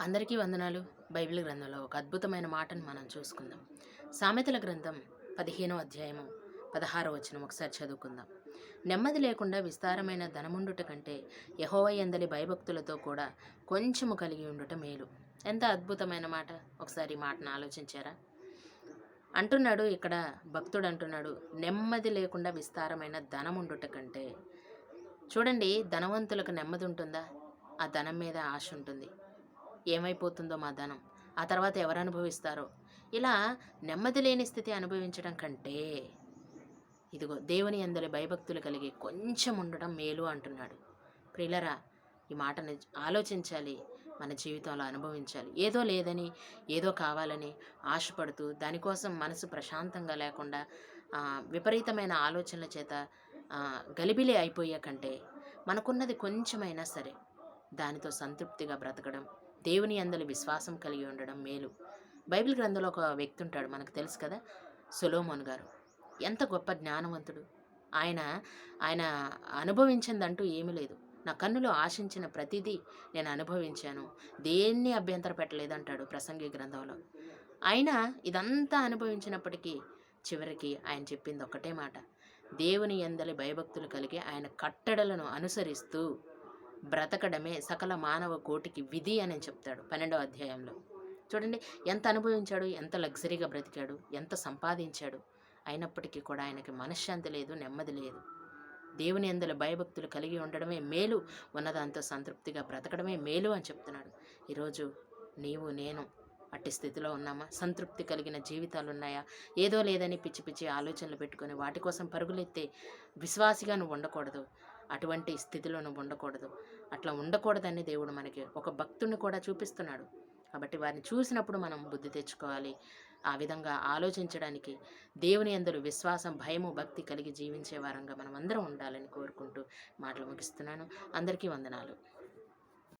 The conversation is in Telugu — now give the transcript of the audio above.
అందరికీ వందనాలు. బైబిల్ గ్రంథంలో ఒక అద్భుతమైన మాటను మనం చూసుకుందాం. సామెతల గ్రంథం పదిహేనో అధ్యాయము పదహారో వచనం ఒకసారి చదువుకుందాం. నెమ్మది లేకుండా విస్తారమైన ధనముండుట కంటే యహోవ ఎందలి భయభక్తులతో కూడా కొంచెము కలిగి ఉండుట మేలు. ఎంత అద్భుతమైన మాట. ఒకసారి ఈ మాటను ఆలోచించారా? అంటున్నాడు ఇక్కడ భక్తుడు అంటున్నాడు నెమ్మది లేకుండా విస్తారమైన ధనముండుట కంటే చూడండి ధనవంతులకు నెమ్మది ఉంటుందా? ఆ ధనం మీద ఆశ ఉంటుంది. ఏమైపోతుందో మా ధనం ఆ తర్వాత ఎవరు అనుభవిస్తారో ఇలా నెమ్మది లేని స్థితి అనుభవించడం కంటే ఇదిగో దేవుని అందరి భయభక్తులు కలిగి కొంచెం ఉండడం మేలు అంటున్నాడు. ప్రిలరా ఈ మాటని ఆలోచించాలి మన జీవితంలో అనుభవించాలి. ఏదో లేదని ఏదో కావాలని ఆశపడుతూ దానికోసం మనసు ప్రశాంతంగా లేకుండా విపరీతమైన ఆలోచనల చేత గలిబిలి అయిపోయే కంటే మనకున్నది కొంచెమైనా సరే దానితో సంతృప్తిగా బ్రతకడం దేవుని అందలి విశ్వాసం కలిగి ఉండడం మేలు. బైబిల్ గ్రంథంలో ఒక వ్యక్తి ఉంటాడు మనకు తెలుసు కదా? సొలోమోన్ గారు. ఎంత గొప్ప జ్ఞానవంతుడు. ఆయన ఆయన అనుభవించిందంటూ ఏమీ లేదు. నా కన్నులో ఆశించిన ప్రతిదీ నేను అనుభవించాను. దేన్ని అభ్యంతర పెట్టలేదంటాడు ప్రసంగి గ్రంథంలో. అయినా ఇదంతా అనుభవించినప్పటికీ చివరికి ఆయన చెప్పింది ఒకటే మాట. దేవుని ఎందలి భయభక్తులు కలిగి ఆయన కట్టడలను అనుసరిస్తూ బ్రతకడమే సకల మానవ కోటికి విధి అని చెప్తాడు పన్నెండవ అధ్యాయంలో. చూడండి ఎంత అనుభవించాడు ఎంత లగ్జరీగా బ్రతికాడు ఎంత సంపాదించాడు. అయినప్పటికీ కూడా ఆయనకి మనశ్శాంతి లేదు నెమ్మది లేదు. దేవుని ఎందుల భయభక్తులు కలిగి ఉండడమే మేలు ఉన్నదాంతో సంతృప్తిగా బ్రతకడమే మేలు అని చెప్తున్నాడు. ఈరోజు నీవు నేను అట్టి స్థితిలో ఉన్నామా? సంతృప్తి కలిగిన జీవితాలు ఉన్నాయా? ఏదో లేదని పిచ్చి పిచ్చి ఆలోచనలు పెట్టుకొని వాటి కోసం పరుగులెత్తే విశ్వాసిగా నువ్వు ఉండకూడదు. అటువంటి స్థితిలోనూ ఉండకూడదు. అట్లా ఉండకూడదని దేవుడు మనకి ఒక భక్తుని కూడా చూపిస్తున్నాడు. కాబట్టి వారిని చూసినప్పుడు మనం బుద్ధి తెచ్చుకోవాలి. ఆ విధంగా ఆలోచించడానికి దేవుని అందరూ విశ్వాసం భయము భక్తి కలిగి జీవించే వారంగా మనం అందరం ఉండాలని కోరుకుంటూ మాటలు ముగిస్తున్నాను. అందరికీ వందనాలు.